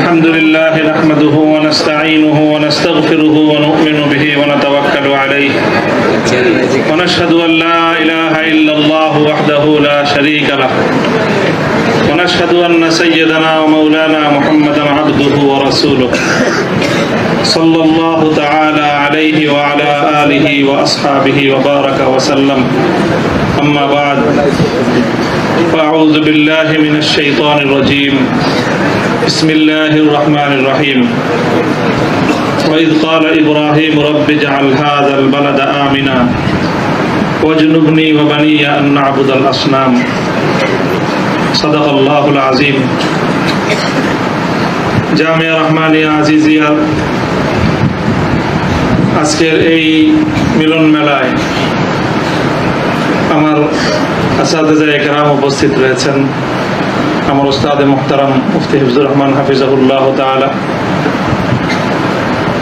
الحمد لله نحمده ونستعينه ونستغفره ونؤمن به ونتوكل عليه. ونشهد أن لا إله إلا الله وحده لا شريك له. ونشهد أن سيدنا ومولانا محمدا عبده ورسوله. صلى الله تعالى عليه وعلى آله وأصحابه وبارك وسلم. أما بعد فأعوذ بالله من الشيطان الرجيم. بسم الله الرحمن الرحيم وإذ قال إبراهيم رب اجعل هذا البلد آمنا واجنبني وبني أن نعبد الأصنام صدق الله العظيم জামিয়া রহমানিয়া আজিজিয়ার আজকের এই মিলন মেলায় আমার আসাদে একরাম উপস্থিত রয়েছেন আমার ওস্তাদে মোহতারাম মুফতি হিফজুর রহমান হাফিজাহুল্লাহ তাআলা।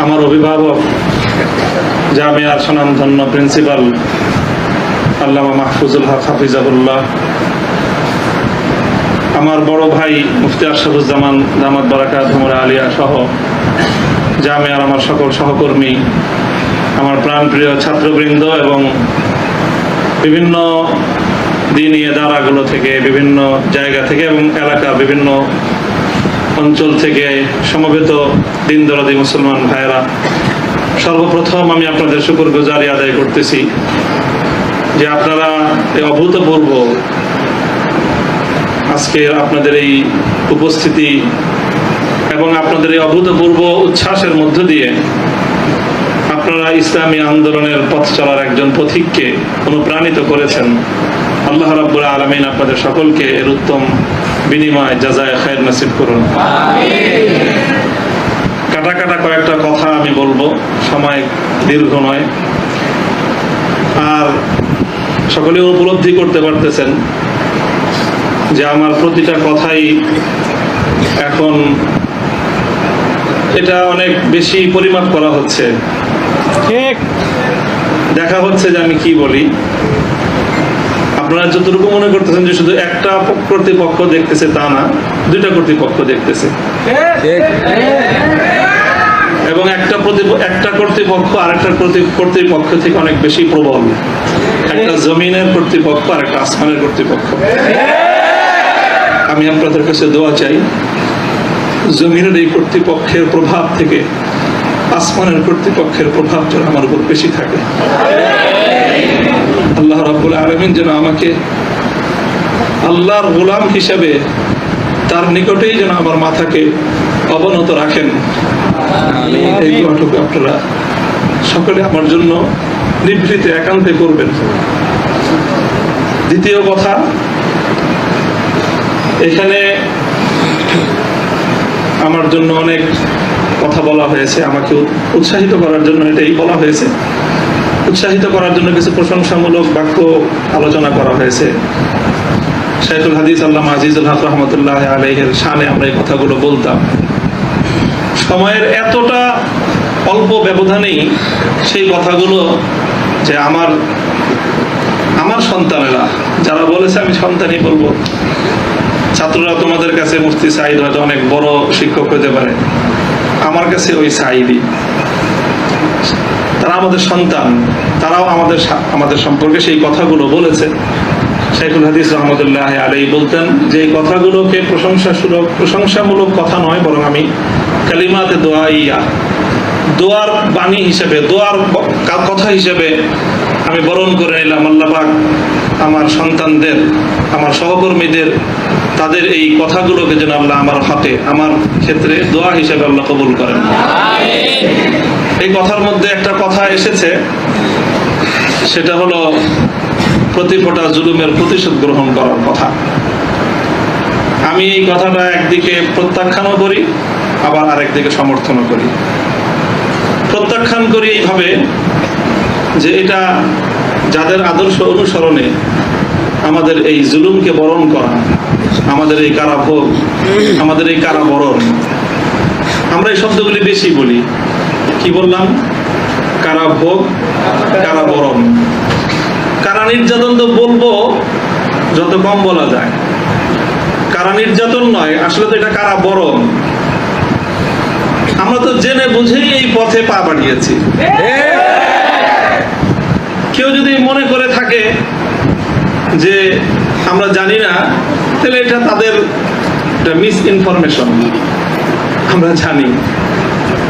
আমার অভিভাবক জামিয়ার স্বনামধন্য প্রিন্সিপাল আল্লামা মাহফুজুল হক হাফিজাহুল্লাহ, আমার বড় ভাই মুফতি আরশাদুজ্জামান দামাত বারাকাত হুমরা আলিয়া সহ জামিয়ার আমার সকল সহকর্মী, আমার প্রাণপ্রিয় ছাত্রবৃন্দ এবং বিভিন্ন দিনী দারাগুলো থেকে, বিভিন্ন জায়গা থেকে এবং এলাকা, বিভিন্ন অঞ্চল থেকে সমবেত দিন দরাদি মুসলমান ভাইয়েরা, সর্বপ্রথম আমি আপনাদের শুকুর গুজারি আদায় করতেছি যে আপনারা এই অভূতপূর্ব আজকে আপনাদের এই উপস্থিতি এবং আপনাদের এই অভূতপূর্ব উচ্ছ্বাসের মধ্য দিয়ে আপনারা ইসলামী আন্দোলনের পথ চলার একজন পথিককে অনুপ্রাণিত করেছেন। আল্লাহ রাব্বুল আলমিন আপনাদের সকলকে এর উত্তম বিনিময় যাজায় খায়ের নসিব করুন। কাটা কাটা কয়েকটা কথা আমি বলব সময় দীর্ঘ নয়। আর সকলে উপলব্ধি করতে পারতেছেন যে আমার প্রতিটা কথাই এখন এটা অনেক বেশি পরিমাপ করা হচ্ছে। ঠিক। দেখা হচ্ছে যে আমি কি বলি। আপনারা যতটুকু মনে করতেছেন যে শুধু একটা কর্তৃপক্ষ দেখতেছে তা না, দুইটা কর্তৃপক্ষ দেখতেছে। এবং একটা একটা কর্তৃপক্ষ আর একটা কর্তৃপক্ষ থেকে অনেক বেশি প্রবল। একটা জমিনের কর্তৃপক্ষ আর একটা আসমানের কর্তৃপক্ষ। আমি আপনাদের কাছে দোয়া চাই, জমিনের এই কর্তৃপক্ষের প্রভাব থেকে আসমানের কর্তৃপক্ষের প্রভাব যেন আমার উপর বেশি থাকে। আল্লাহ রাব্বুল আলমিন যেন আমাকে আল্লাহর গোলাম হিসেবে তার নিকটেই যেন আমার মাথাকে অবনত রাখেন। এই দোয়াটুকু আপনারা সকলে আমার জন্য নিভৃতে একান্তে করবেন। দ্বিতীয় কথা এখানে আমার জন্য অনেক কথা বলা হয়েছে। আমাকে উৎসাহিত করার জন্য এটাই বলা হয়েছে। উৎসাহিত করার জন্য কিছু প্রশংসামূলক বাক্য আলোচনা করা হয়েছে। শাইখুল হাদিস আল্লাহ আজিজুল হক রহমতুল্লাহ আলহের শানে আমরা এই কথাগুলো বলতাম। সময়ের এতটা অল্প ব্যবধানেই সেই কথাগুলো যে আমার আমার সন্তানেরা, যারা বলেছে আমি সন্তানই বলব। ছাত্ররা তোমাদের কাছে মুফতি সাইদ হয়তো অনেক বড় শিক্ষক হতে পারে। আমার কাছে ওই সাইদই তারা আমাদের সন্তান, তারাও আমাদের আমাদের সম্পর্কে সেই কথাগুলো বলেছে। শেখুল হাদিস রহমতুল্লাহ আলাই বলতেন, যে কথাগুলোকে প্রশংসা সুলভ প্রশংসামূলক কথা নয়, বরং আমি কালিমাতে দোয়া ইয়া দোয়ার বাণী হিসেবে, দোয়ার কথা হিসেবে আমি বরণ করে নিলাম আল্লাহ পাক আমার সন্তানদের, আমার সহকর্মীদের, তাদের এই কথাগুলোকে যেন আল্লাহ আমার হাতে, আমার ক্ষেত্রে দোয়া হিসেবে আল্লাহ কবুল করেন। এই কথার মধ্যে একটা কথা এসেছে। সেটা হলো, প্রতি ফোটা জুলুমের প্রতিশোধ গ্রহণ করার কথা। আমি এই কথাটা একদিকে প্রত্যাখ্যানও করি, আবার আরেকদিকে সমর্থনও করি। প্রত্যাখ্যান করি এইভাবে যে এটা যাদের আদর্শ অনুসরণে আমাদের এই জুলুমকে বরণ করা, আমাদের এই কারাভোগ, আমাদের এই কারাবরণ। আমরা এই শব্দগুলি বেশি বলি। কি বললাম? কারাভোগ কারাবরণ নির্যাতন তো বলব, যত কম বলা যায়। কারা নির্যাতন নয়, আসলে তো এটা কারা বরণ। আমরা তো জেনে বুঝেই এই পথে পা বাড়িয়েছি। কেউ যদি মনে করে থাকে যে আমরা জানি না, তাহলে এটা তাদের মিস ইনফরমেশন আমরা জানি।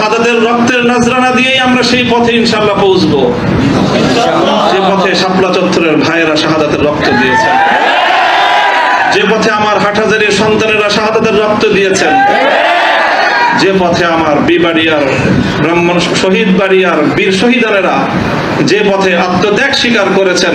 শাহাদাতের রক্তের নজরানা দিয়েই আমরা সেই পথে ইনশাল্লাহ পৌঁছবো। যে পথে শাপলা চত্বরের ভাইয়েরা শাহাদাতের রক্ত দিয়েছেন। যে পথে আমার হাটহাজারির সন্তানেরা শাহাদাতের রক্ত দিয়েছেন। যে পথে আমার বিবাড়িয়ার ব্রাহ্মণ শহীদ বাড়িয়ার বীর শহীদানেরা যে পথে আত্মত্যাগ স্বীকার করেছেন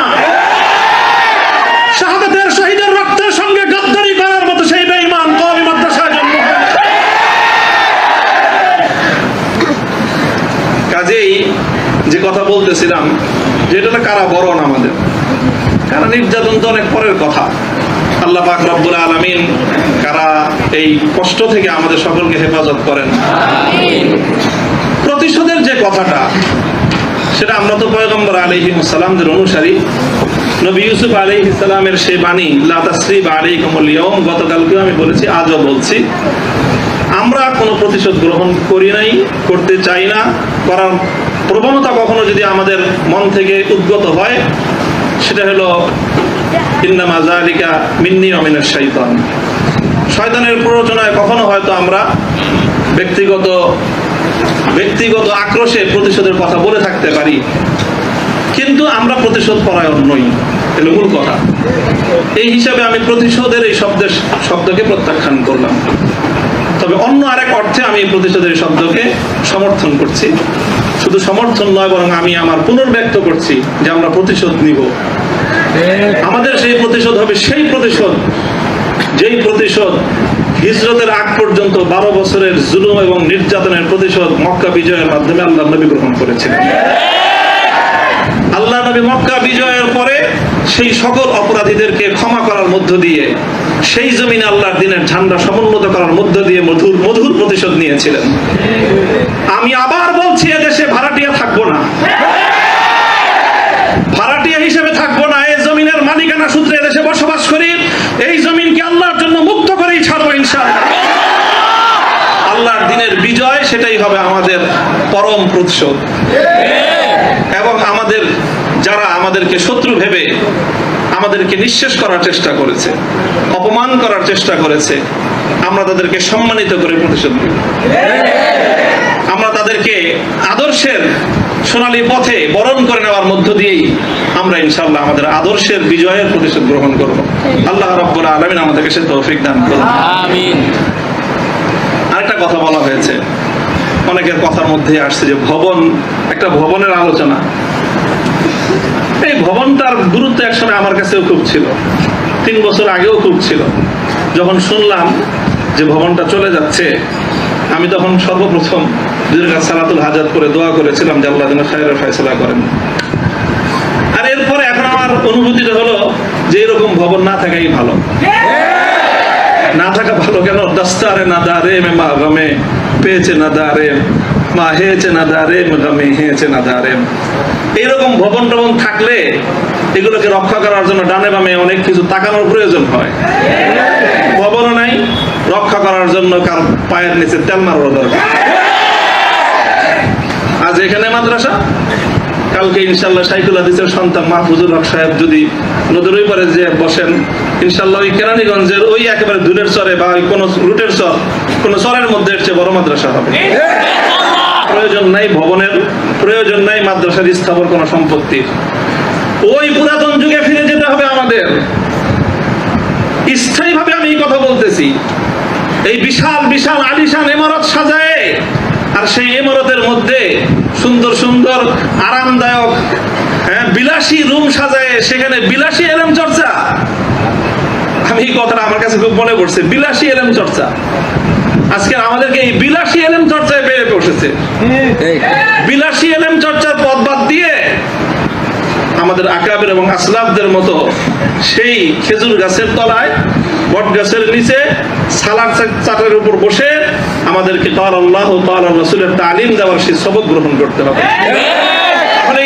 শাহাদাতের শহীদের রক্তের সঙ্গে গদ্দারি করার মতো সেই বেঈমান কাজেই যে কথা বলতেছিলাম, যে এটা কারা বরণ আমাদের? কারা নির্যাতন তো অনেক পরের কথা। আল্লাহ পাক রব্বুল আলামিন কারা এই কষ্ট থেকে আমাদের সকলকে হেফাজত করেন। প্রতিশোধের যে কথাটা, সেটা আমরা তো পয়গম্বর আলাইহিম সালামদের অনুসারী। নবী ইউসুফ আলাইহিস সালামের সেই বাণী, লা তাসরিব আলাইকুমুল ইয়াউম গতকালকেও আমি বলেছি, আজও বলছি। আমরা কোনো প্রতিশোধ গ্রহণ করি নাই, করতে চাই না। করার প্রবণতা কখনো যদি আমাদের মন থেকে উদ্গত হয়, সেটা হলো, ইন্নামা জালিকা মিন্নি অমিনের শৈতান শয়তানের প্ররোচনায় কখনো হয়তো আমরা ব্যক্তিগত ব্যক্তিগত আক্রোশে প্রতিশোধের কথা বলে থাকতে পারি। কিন্তু আমরা প্রতিশোধ পরায়ণ নই এলো মূল কথা। এই হিসাবে আমি প্রতিশোধের এই শব্দের শব্দকে প্রত্যাখ্যান করলাম। তবে অন্য আরেক অর্থে আমি প্রতিশোধের শব্দকে সমর্থন করছি। শুধু সমর্থন নয়, বরং আমি আমার পুনর্ব্যক্ত করছি যে আমরা প্রতিশোধ নিব। আমাদের সেই প্রতিশোধ হবে সেই প্রতিশোধ, যেই প্রতিশোধ হিজরতের আগ পর্যন্ত বারো বছরের জুলুম এবং নির্যাতনের প্রতিশোধ মক্কা বিজয়ের মাধ্যমে আল্লাহ নবী গ্রহণ করেছিলেন। নবী মক্কা বিজয়ের পরে সেই সকল অপরাধীদেরকে ক্ষমা করার মধ্য দিয়ে সেই জমিনে আল্লাহর দিনের ঝান্ডা সমুন্নত করার মধ্য দিয়ে মধুর মধুর প্রতিশোধ নিয়েছিলেন। আমি আবার বলছি, এদেশে ভাড়াটিয়া থাকব না। ভাড়াটিয়া হিসেবে থাকব না। এই জমিনের মালিকানা সূত্রে এদেশে বসবাস করি। এই জমিনকে আল্লাহর জন্য মুক্ত করেই ছাড়বো ইনশাআল্লাহ। আল্লাহর দিনের বিজয়, সেটাই হবে আমাদের পরম প্রতিশোধ। আমাদের যারা আমাদেরকে শত্রু ভেবে আমাদেরকে নিঃশেষ করার চেষ্টা করেছে অপমান করার চেষ্টা করেছে আমরা তাদেরকে সম্মানিত করে প্রতিশোধ নেব আমরা তাদেরকে আদর্শের সোনালী পথে বরণ করে নেওয়ার মধ্য দিয়েই আমরা ইনশাআল্লাহ আমাদের আদর্শের বিজয়ের প্রতিশোধ গ্রহণ করব। আল্লাহ রব্বুল আলমিন আমাদেরকে সে তৌফিক দান করুন। আরেকটা কথা বলা হয়েছে অনেকের কথার মধ্যে আসছে যে ভবন একটা ভবনের আলোচনা। এই ভবনটার গুরুত্ব একসময় আমার কাছেও খুব ছিল। তিন বছর আগেও খুব ছিল। যখন শুনলাম যে ভবনটা চলে যাচ্ছে, আমি তখন সর্বপ্রথম রাকাত সালাতুল হাজাত করে দোয়া করেছিলাম যে আল্লাহ যেন খায়রের ফয়সলা করেন। আর এরপরে এখন আমার অনুভূতিটা হলো যে এরকম ভবন না থাকাই ভালো। না থাকা ভালো কেন? দস্তারে না দারে মে মা গমে, পেয়েছে না দারে, মা হেয়েছে না দারে গমে হেয়েছে না দারে। এইরকম ভবন টবন থাকলে এগুলোকে রক্ষা করার জন্য ডানে বামে অনেক কিছু তাকানোর প্রয়োজন হয়। ভবনও নাই, রক্ষা করার জন্য কার পায়ের নিচে তেল মারার দরকার। আজ এখানে মাদ্রাসা? কালকে ইনশাল্লাহ সাইকুল হাদিসের সন্তান মাহফুজুল হক সাহেব যদি নদীর ওই পারে যে বসেন, ইনশাল্লাহ ওই কেরানীগঞ্জের ওই একেবারে দূরের চরে বা ওই কোনো রুটের চর, কোনো চরের মধ্যে এর চেয়ে বড় মাদ্রাসা হবে। প্রয়োজন নাই ভবনের, প্রয়োজন নাই মাদ্রাসার স্থাপন, কোনো সম্পত্তির। ওই পুরাতন যুগে ফিরে যেতে হবে আমাদের। স্থায়ীভাবে আমি কথা বলতেছি। এই বিশাল বিশাল আলিশান ইমারত সাজায়, আর সেই ইমারতের মধ্যে সুন্দর সুন্দর, আরামদায়ক হ্যাঁ বিলাসী রুম সাজায়, সেখানে বিলাসী এলএম চর্চা। এই কথাটা আমার কাছে খুব মনে পড়ছে। বিলাসী এলএম চর্চা। আজকে আমাদেরকে এই বিলাসী এলএম চর্চায় বেড়ে বসেছে। বিলাসী এলএম চর্চার পথ বাদ দিয়ে আমাদের আকাবের এবং আসলাফদের মতো সেই খেজুর গাছের তলায় বট গাছের নিচে সালার চাটের উপর বসে আমাদেরকে কাল আল্লাহ কাল রসুলের তালিম দেওয়ার সেই সবক গ্রহণ করতে হবে।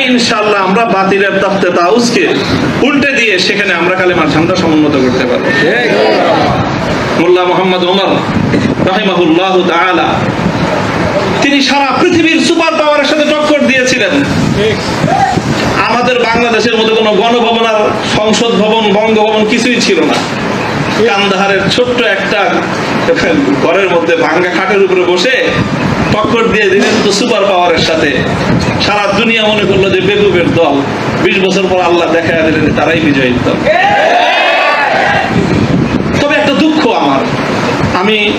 তাহলে ইনশাআল্লাহ আমরা বাতিলের তত্ত্বে তাউসকে উল্টে দিয়ে সেখানে আমরা কালেমার ঝান্ডা সমুন্নত করতে পারব। মোল্লা মোহাম্মদ ওমর রাহিমাহুল্লাহ তাআলা, তিনি সারা পৃথিবীর সুপার পাওয়ারের সাথে টক্কর দিয়েছিলেন। আমাদের বাংলাদেশের মধ্যে কোনো গণভবন আর সংসদ ভবন, বঙ্গভবন কিছুই ছিল না। কান্দাহারের ছোট্ট একটা ঘরের মধ্যে ভাঙ্গা খাটের উপরে বসে টক্কর দিয়ে দিলেন তো সুপার পাওয়ারের সাথে। সারা দুনিয়া মনে করল যে বেগুবের দল। বিশ বছর পর আল্লাহ দেখা দিলেন তারাই বিজয়ী দল। তবে একটা দুঃখ আমার। আমি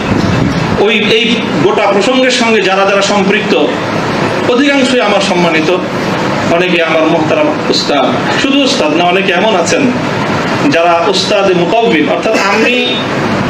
ওই, এই গোটা প্রসঙ্গের সঙ্গে যারা যারা সম্পৃক্ত, অধিকাংশই আমার সম্মানিত। অনেকে আমার মোহতারাম উস্তাদ। শুধু উস্তাদ না, অনেকে এমন আছেন যারা উস্তাদ মুকাবিল অর্থাৎ আমি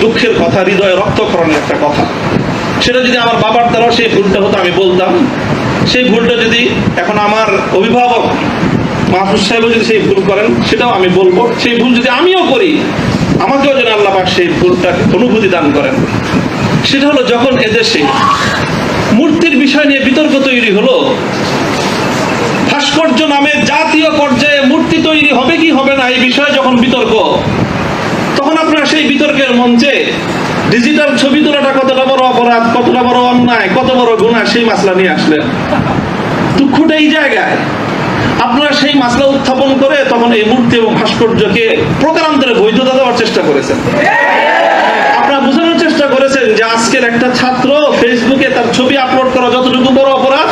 দুঃখের কথা, হৃদয়ে রক্তক্ষরণের একটা কথা। সেটা যদি আমার বাবার দ্বারা সেই ভুলটা হতো, আমি বলতাম। সেই ভুলটা যদি এখন আমার অভিভাবক মাহফুজ সাহেবও যদি সেই ভুল করেন, সেটাও আমি বলব। সেই ভুল যদি আমিও করি, আমাকেও যেন আল্লাহ সেই ভুলটা অনুভূতি দান করেন। সেটা হলো যখন এদেশে মূর্তির বিষয় নিয়ে বিতর্ক তৈরি হলো, ভাস্কর্য নামে জাতীয় পর্যায়ে মূর্তি তৈরি হবে কি হবে না, এই বিষয়ে যখন বিতর্ক আপনারা সেই বিতর্কের মঞ্চে ডিজিটাল ছবি তোলাটা কতটা বড় অপরাধ কতটা বড় অন্যায়, কত বড় গুণা, সেই মাসলা নিয়ে আসলেন। দুঃখটা এই জায়গায় আপনারা সেই মাসলা উত্থাপন করে তখন এই মূর্তি এবং ভাস্কর্যকে প্রকারান্তরে বৈধতা দেওয়ার চেষ্টা করেছেন। আপনারা বোঝানোর চেষ্টা করেছেন যে আজকের একটা ছাত্র ফেসবুকে তার ছবি আপলোড করা যতটুকু বড় অপরাধ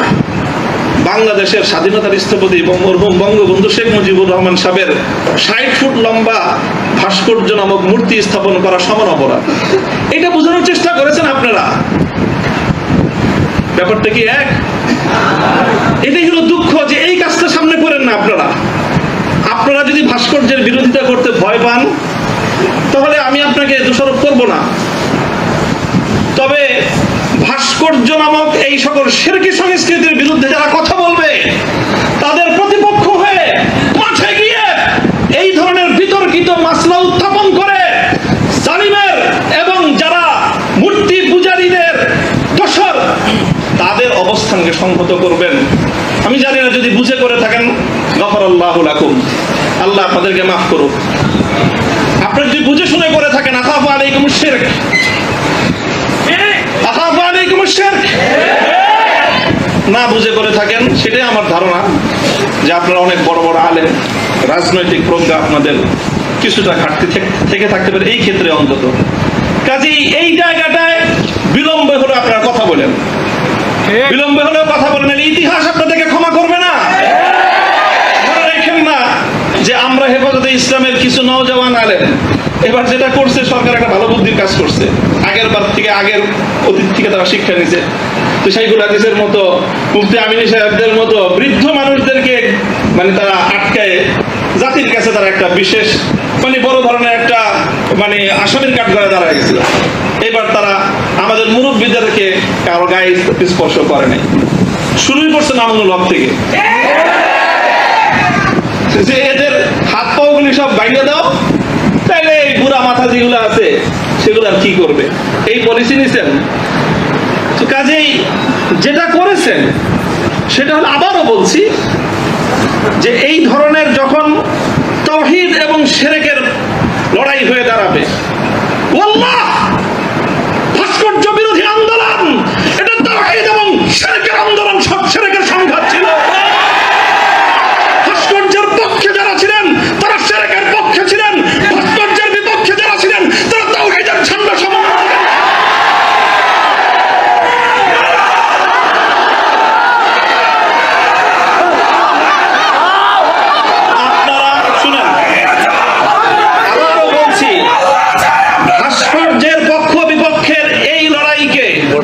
বাংলাদেশের স্বাধীনতার স্থপতি মরহুম বঙ্গবন্ধু শেখ মুজিবুর রহমান সাহেবের ষাট ফুট লম্বা ভাস্কর্য নামক মূর্তি স্থাপন করা সমান অপরাধ। এটা বোঝানোর চেষ্টা করেছেন আপনারা। ব্যাপারটা কি এক? এটাই হলো দুঃখ যে এই কাজটা সামনে করেন না আপনারা। আপনারা যদি ভাস্কর্যের বিরোধিতা করতে ভয় পান, তাহলে আমি আপনাকে দোষারোপ করব না তবে ভাস্কর্য নামক এই সকল শিরকি সংস্কৃতির বিরুদ্ধে যারা কথা বলবে, তাদের প্রতিপক্ষ হয়ে মাঠে গিয়ে এই ধরনের বিতর্কিত মাসলা উত্থাপন করে জালিমের এবং যারা মূর্তি পূজারীদের দোষর, তাদের অবস্থানকে সংহত করবেন। আমি জানি না যদি বুঝে করে থাকেন গফর আল্লাহ লাকুম। আল্লাহ আপনাদেরকে মাফ করুক। আপনি যদি বুঝে শুনে করে থাকেন আকাফ আলাইকুম শিরক আকাফ আলাইকুম শিরক না বুঝে করে থাকেন সেটাই আমার ধারণা যে আপনারা অনেক বড় বড় আলেন রাজনৈতিক প্রজ্ঞা আপনাদের কিছুটা ঘাটতি থেকে- থেকে থাকতে পারে এই ক্ষেত্রে অন্তত। কাজেই এই জায়গাটায় বিলম্বে হলে আপনারা কথা বলেন। বিলম্বে হলেও কথা বলেন ইতিহাস আপনাদেরকে ক্ষমা করবে না মনে রেখেন না যে আমরা হেফাজতে ইসলামের কিছু নওজওয়ান আলেন এবার যেটা করছে, সরকার একটা ভালো বুদ্ধির কাজ করছে। আগের বার থেকে আগের অতীত থেকে তারা শিক্ষা নিছে তো সেইগুলো হাদিসের মতো, মুফতি আমিনী সাহেবদের মতো বৃদ্ধ মানুষদেরকে মানে তারা আটকায়, জাতির কাছে তারা একটা বিশেষ মানে বড় ধরনের একটা মানে আসামির কাঠ করে দাঁড়ায় গেছিল। এবার তারা আমাদের মুরব্বীদেরকে কারও গায়ে স্পর্শ করে নাই। শুরুই করছে নামুল হক থেকে। যে এদের হাত পাগুলি সব বাইরে দাও। তাহলে এই বুড়া মাথা যেগুলো আছে, সেগুলো আর কি করবে? এই পলিসি নিছেন? তো কাজেই যেটা করেছেন, সেটা হলো আবারও বলছি যে এই ধরনের যখন তহিদ এবং সেরেকের লড়াই হয়ে দাঁড়াবে ওয়াল্লাহ ভাস্কর্য বিরোধী আন্দোলন এটা তহিদ এবং সেরেকের আন্দোলন সব সেরেকের সংঘাত ছিল ভাস্কর্যের পক্ষে যারা ছিলেন তারা সেরেকের পক্ষে ছিলেন ভাস্কর্যের বিপক্ষে যারা ছিলেন তারা তৌহিদের ঝান্ডা সমন্বয় আপনারা শুনেন আবারও বলছি ভাস্কর্যের পক্ষ বিপক্ষের এই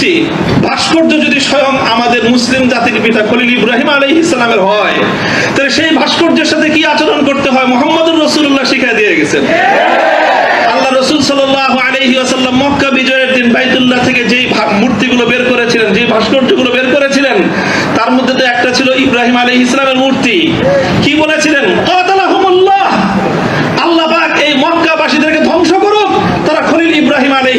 কথাও ভাস্কর্য যদি স্বয়ং আমাদের মুসলিম জাতির পিতা খলিল ইব্রাহিম আলী ইসলামের হয়, তাহলে সেই ভাস্কর্যের সাথে কি আচরণ করতে হয়? মোহাম্মদ রসুল্লাহ শিখাই দিয়ে গেছেন। আল্লাহ রসুল সাল্লাহ আলহি আসাল্লাম মক্কা বিজয়ের দিন বাইতুল্লাহ থেকে যেই মূর্তিগুলো বের করেছিলেন যে ভাস্কর্যগুলো বের করেছিলেন তার মধ্যে তো একটা ছিল ইব্রাহিম আলী ইসলামের মূর্তি কি বলেছিলেন কাতালাহুমুল্লাহ আল্লাহ পাক এই মক্কাবাসীদেরকে ধ্বংস করুক তারা খলিল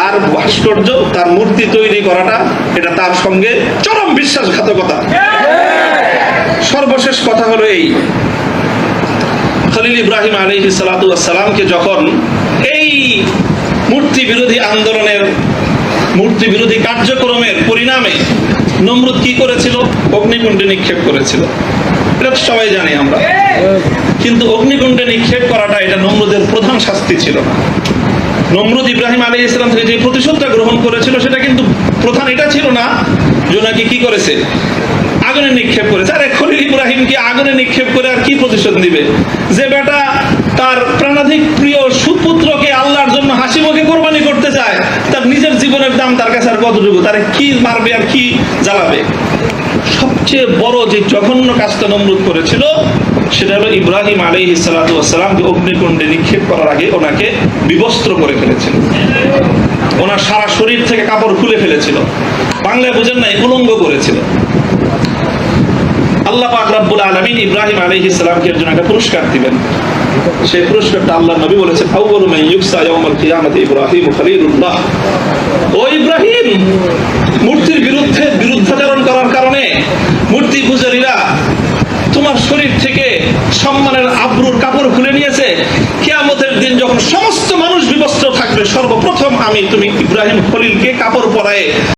তার ভাস্কর্য, তার মূর্তি তৈরি করাটা এটা তার সঙ্গে চরম বিশ্বাসঘাতকতা। সর্বশেষ কথা হলো এই। খলিল ইব্রাহিম আলী সালামকে যখন এই মূর্তি বিরোধী আন্দোলনের, মূর্তি বিরোধী কার্যক্রমের পরিণামে নমরুদ কি করেছিল? অগ্নিকুণ্ডে নিক্ষেপ করেছিল। এটা সবাই জানি আমরা। কিন্তু অগ্নিকুণ্ডে নিক্ষেপ করাটা এটা নমরুদের প্রধান শাস্তি ছিল না। নমরুদ ইব্রাহিম আলী ইসলাম থেকে যে প্রতিশোধটা গ্রহণ করেছিল, সেটা কিন্তু প্রধান এটা ছিল না যে নাকি কি করেছে? আগুনে নিক্ষেপ করেছে। আরে খলিল ইব্রাহিম কি আগুনে নিক্ষেপ করে আর কি প্রতিশোধ নিবে? যে বেটা তার প্রাণাধিক প্রিয় সুপুত্রকে আল্লাহর জন্য হাসি মুখে কোরবানি করতে চায়, তার নিজের জীবনের দাম তার কাছে আর কতটুকু তারে কি মারবে আর কি জ্বালাবে? সবচেয়ে বড় যে জঘন্য কাজটা নমরুদ করেছিল সেটা হলো ইব্রাহিম আলী সালাতামকে অগ্নিকুণ্ডে নিক্ষেপ করার আগে ওনাকে বিবস্ত্র করে ফেলেছিল। ওনার সারা শরীর থেকে কাপড় খুলে ফেলেছিল। বাংলায় বুঝেন নাই উলঙ্গ করেছিল। আল্লাহ আলামিন ইব্রাহিম আলাইহিস সালামকে এর জন্য একটা পুরস্কার দিবেন। সেই পুরস্কারটা আল্লাহ নবী বলেছেন, আউয়ালু মান ইউকসা ইব্রাহিম খলিলুল্লাহ। ও ইব্রাহিম, মূর্তির বিরুদ্ধে বিরুদ্ধাচরণ করার কারণে মূর্তি পূজারীরা শরীর থেকে সম্মানের আব্রুর কাপড় খুলে নিয়েছে। কেয়ামতের দিন যখন সমস্ত মানুষ বিবস্ত্র থাকবে, সর্বপ্রথম আমি, তুমি ইব্রাহিম খলিলকে কাপড় পরায়ে